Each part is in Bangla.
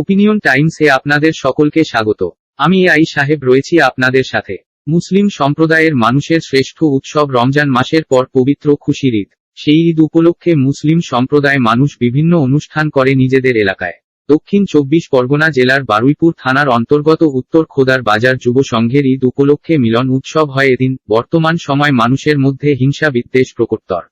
ওপিনিয়ন টাইমসে আপনাদের সকলকে স্বাগত। আমি আই সাহেব রয়েছি আপনাদের সাথে। মুসলিম সম্প্রদায়ের মানুষের শ্রেষ্ঠ উৎসব রমজান মাসের পর পবিত্র খুশির ঈদ। সেই ঈদ উপলক্ষে মুসলিম সম্প্রদায় মানুষ বিভিন্ন অনুষ্ঠান করে নিজেদের এলাকায়। দক্ষিণ চব্বিশ পরগনা জেলার বারুইপুর থানার অন্তর্গত উত্তর খোদার বাজার যুব সংঘের ঈদ উপলক্ষে মিলন উৎসব হয় এদিন, বর্তমান সময় মানুষের মধ্যে হিংসা বিদ্বেষ প্রকটতর।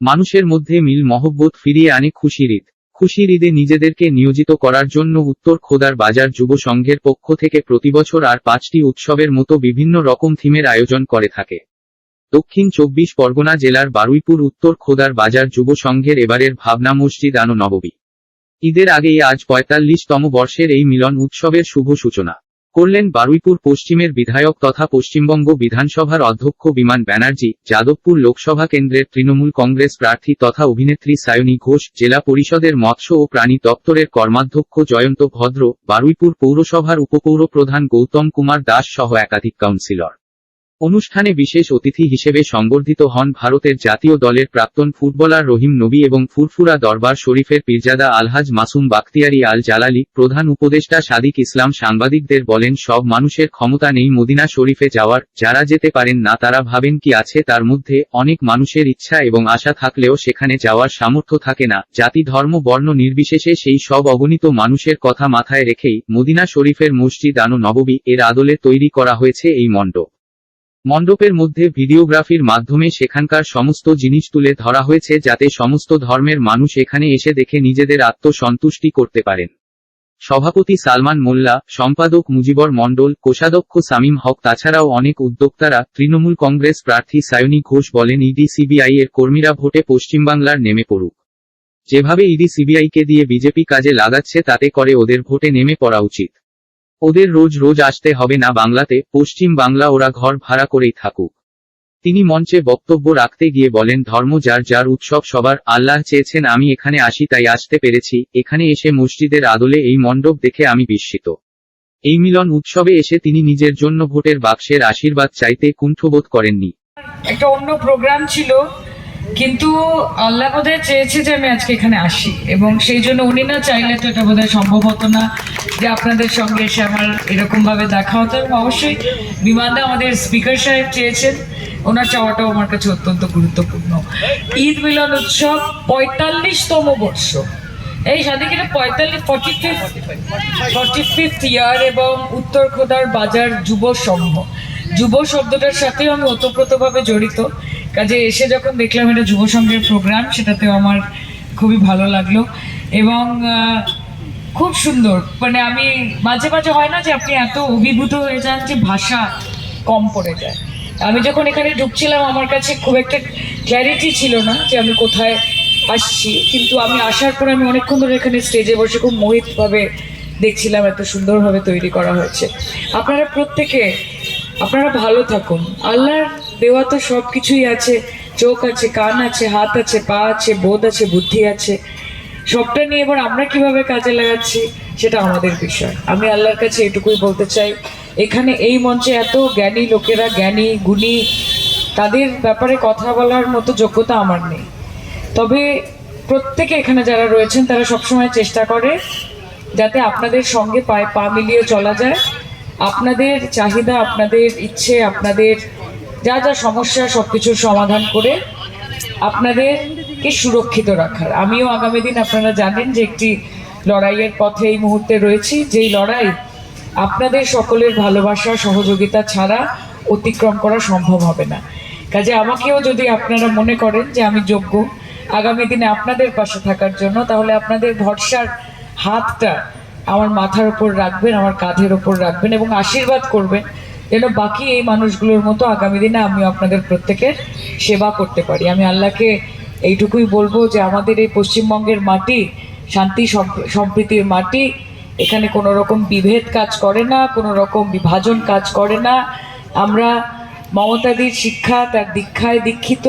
মানুষের মধ্যে মিল মহব্বত ফিরিয়ে আনে খুশির ঈদ। খুশির ঈদে নিজেদেরকে নিয়োজিত করার জন্য উত্তর খোদার বাজার যুব সংঘের পক্ষ থেকে প্রতিবছর আর পাঁচটি উৎসবের মতো বিভিন্ন রকম থিমের আয়োজন করে থাকে। দক্ষিণ চব্বিশ পরগনা জেলার বারুইপুর উত্তর খোদার বাজার যুব সংঘের এবারের ভাবনা মসজিদ আনো নববী ঈদের আগেই আজ পঁয়তাল্লিশতম বর্ষের এই মিলন উৎসবের শুভ সূচনা। করলেন বারুইপুর পশ্চিমের বিধায়ক তথা পশ্চিমবঙ্গ বিধানসভার অধ্যক্ষ বিমান ব্যানার্জি, যাদবপুর লোকসভা কেন্দ্রের তৃণমূল কংগ্রেস প্রার্থী তথা অভিনেত্রী সায়নী ঘোষ, জেলা পরিষদের মৎস্য ও প্রাণী দপ্তরের কর্মাধ্যক্ষ জয়ন্ত ভদ্র, বারুইপুর পৌরসভার উপপৌর প্রধান গৌতম কুমার দাস সহ একাধিক কাউন্সিলর। অনুষ্ঠানে বিশেষ অতিথি হিসেবে সংবর্ধিত হন ভারতের জাতীয় দলের প্রাক্তন ফুটবলার রহিম নবী এবং ফুরফুরা দরবার শরীফের পীরজাদা আলহাজ মাসুম বাখতিয়ারি আল জালালি, প্রধান উপদেষ্টা সাদিক ইসলাম সাংবাদিকদের বলেন, সব মানুষের ক্ষমতা নেই মদিনা শরীফে যাওয়ার, যারা যেতে পারেন না তারা ভাবেন কি আছে তার মধ্যে অনেক মানুষের ইচ্ছা এবং আশা থাকলেও সেখানে যাওয়ার সামর্থ্য থাকে না। জাতি, ধর্ম, বর্ণ নির্বিশেষে সেই সব অগণিত মানুষের কথা মাথায় রেখেই মদিনা শরীফের মসজিদ আনো নববী এর আদলে তৈরি করা হয়েছে এই মণ্ডপ। মণ্ডপের মধ্যে ভিডিওগ্রাফির মাধ্যমে সেখানকার সমস্ত জিনিস তুলে ধরা হয়েছে যাতে সমস্ত ধর্মের মানুষ এখানে এসে দেখে নিজেদের আত্মসন্তুষ্টি করতে পারেন। সভাপতি সালমান মোল্লা, সম্পাদক মুজিবর মণ্ডল, কোষাধ্যক্ষ সামিম হক তাছাড়াও অনেক উদ্যোক্তারা, তৃণমূল কংগ্রেস প্রার্থী সায়নী ঘোষ বলেন, ইডি সিবিআই এর কর্মীরা ভোটে পশ্চিমবাংলার নেমে পড়ুক। যেভাবে ইডি সিবিআইকে দিয়ে বিজেপি কাজে লাগাচ্ছে তাতে করে ওদের ভোটে নেমে পড়া উচিত। ওদের রোজ রোজ আসতে হবে না বাংলাতে, পশ্চিম বাংলা ওরা ঘর ভাড়া করেই থাকুক। তিনি মঞ্চে বক্তব্য রাখতে গিয়ে বলেন, ধর্ম যার যার উৎসব সবার, আল্লাহ চেয়েছেন আমি এখানে আসি তাই আসতে পেরেছি, এখানে এসে মসজিদের আদলে এই মণ্ডপ দেখে আমি বিস্মিত। এই মিলন উৎসবে এসে তিনি নিজের জন্য ভোটের বাক্সের আশীর্বাদ চাইতে কুণ্ঠবোধ করেননি। একটা অন্য প্রোগ্রাম ছিল কিন্তু আল্লাহ বোধহয় চেয়েছে যে আমি আজকে এখানে আসি। এবং সেই জন্য উনি না চাইলে তো এটা বোধহয় সম্ভব হতো না যে আপনাদের সঙ্গে এসে আমার এরকমভাবে দেখা হতো। অবশ্যই বিমানদা আমাদের স্পিকার সাহেব চেয়েছেন। ওনার চাওয়াটাও আমার কাছে অত্যন্ত গুরুত্বপূর্ণ। ঈদ মিলন উৎসব পঁয়তাল্লিশতম বর্ষ। এই সাদিক এটা পঁয়তাল্লিশ forty fifth forty fifth year এবং উত্তর খোদার বাজার যুব সংঘ যুব শব্দটার সাথেও আমি ওতপ্রোতভাবে জড়িত। কাজে এসে যখন দেখলাম এটা যুব সংঘের প্রোগ্রাম সেটাতেও আমার খুবই ভালো লাগল। এবং খুব সুন্দর। মানে আমি, মাঝে মাঝে হয় না যে আপনি এত অভিভূত হয়ে যান যে ভাষা কম পড়ে যায়। আমি যখন এখানে ঢুকছিলাম, আমার কাছে খুব একটা ক্ল্যারিটি ছিল না যে আমি কোথায় আসছি। কিন্তু আমি আসার পর আমি অনেকক্ষণ ধরে এখানে স্টেজে বসে খুব মোহিতভাবে দেখছিলাম এত সুন্দরভাবে তৈরি করা হয়েছে। আপনারা প্রত্যেকে, আপনারা ভালো থাকুন। আল্লাহর দেওয়া তো সব কিছুই আছে। চোখ আছে, কান আছে, হাত আছে, পা আছে, বোধ আছে, বুদ্ধি আছে। সবটা নিয়ে এবার আমরা কীভাবে কাজে লাগাচ্ছি সেটা আমাদের বিষয়। আমি আল্লাহর কাছে এটুকুই বলতে চাই, এখানে এই মঞ্চে এত জ্ঞানী লোকেরা, জ্ঞানী, গুণী, তাদের ব্যাপারে কথা বলার মতো যোগ্যতা আমার নেই। তবে প্রত্যেকে এখানে যারা রয়েছেন, তারা সবসময় চেষ্টা করে যাতে আপনাদের সঙ্গে পায়ে পা মিলিয়ে চলা যায়। আপনাদের চাহিদা, আপনাদের ইচ্ছে, আপনাদের যা যা সমস্যা সব কিছুর সমাধান করে আপনাদেরকে সুরক্ষিত রাখার। আমিও আগামী দিন আপনারা জানেন যে একটি লড়াইয়ের পথে এই মুহূর্তে রয়েছি, যেই লড়াই আপনাদের সকলের ভালোবাসা, সহযোগিতা ছাড়া অতিক্রম করা সম্ভব হবে না। কাজে আমাকেও যদি আপনারা মনে করেন যে আমি যোগ্য, আগামী দিনে আপনাদের পাশে থাকার জন্য, তাহলে আপনাদের ভরসার হাতটা আমার মাথার উপর রাখবেন, আমার কাঁধের উপর রাখবেন এবং আশীর্বাদ করবেন যেন বাকি এই মানুষগুলোর মতো আগামী দিনে আমি আপনাদের প্রত্যেকের সেবা করতে পারি। আমি আল্লাহকে এইটুকুই বলব যে আমাদের এই পশ্চিমবঙ্গের মাটি, শান্তি সম্প্রীতির মাটি, এখানে কোনো রকম বিভেদ কাজ করে না কোনো রকম বিভাজন কাজ করে না। আমরা মমতাদির শিক্ষা তার দীক্ষায় দীক্ষিত।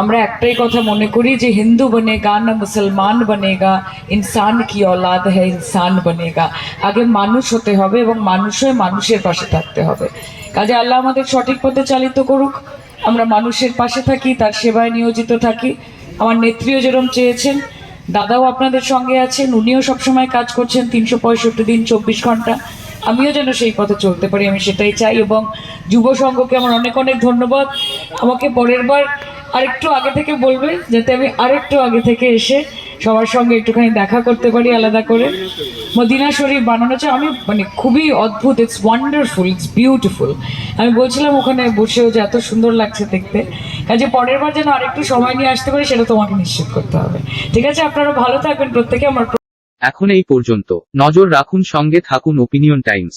আমরা একটাই কথা মনে করি যে হিন্দু বনেগা না মুসলমান বনেগা, ইনসান কি অলাদ হ্যাঁ ইনসান বনেগা। আগে মানুষ হতে হবে এবং মানুষ হয়ে মানুষের পাশে থাকতে হবে। কাজে আল্লাহ আমাদের সঠিক পথে চালিত করুক। আমরা মানুষের পাশে থাকি, তার সেবায় নিয়োজিত থাকি। আমার নেত্রীও যেরম চেয়েছেন, দাদাও আপনাদের সঙ্গে আছেন, উনিও সবসময় কাজ করছেন তিনশো পঁয়ষট্টি দিন, চব্বিশ ঘণ্টা। আমিও যেন সেই পথে চলতে পারি, আমি সেটাই চাই এবং যুব সংঘকে আমার অনেক অনেক ধন্যবাদ। আমাকে পরের বার আরেকটু আগে থেকে বলবে, যাতে আমি আরেকটু আগে থেকে এসে সবার সঙ্গে একটুখানি দেখা করতে পারি আলাদা করে। মদিনা শরীফ বানানো চাই আমি মানে খুবই অদ্ভুত ইটস ওয়ান্ডারফুল ইটস বিউটিফুল আমি বলছিলাম ওখানে বসেও যে এত সুন্দর লাগছে দেখতে। কাজে পরের বার যেন আরেকটু সময় নিয়ে আসতে পারি, সেটা তোমাকে নিশ্চিত করতে হবে। ঠিক আছে, আপনারা ভালো থাকবেন, প্রত্যেকে আমার এখন এই পর্যন্ত। নজর রাখুন, সঙ্গে থাকুন ওপিনিয়ন টাইমস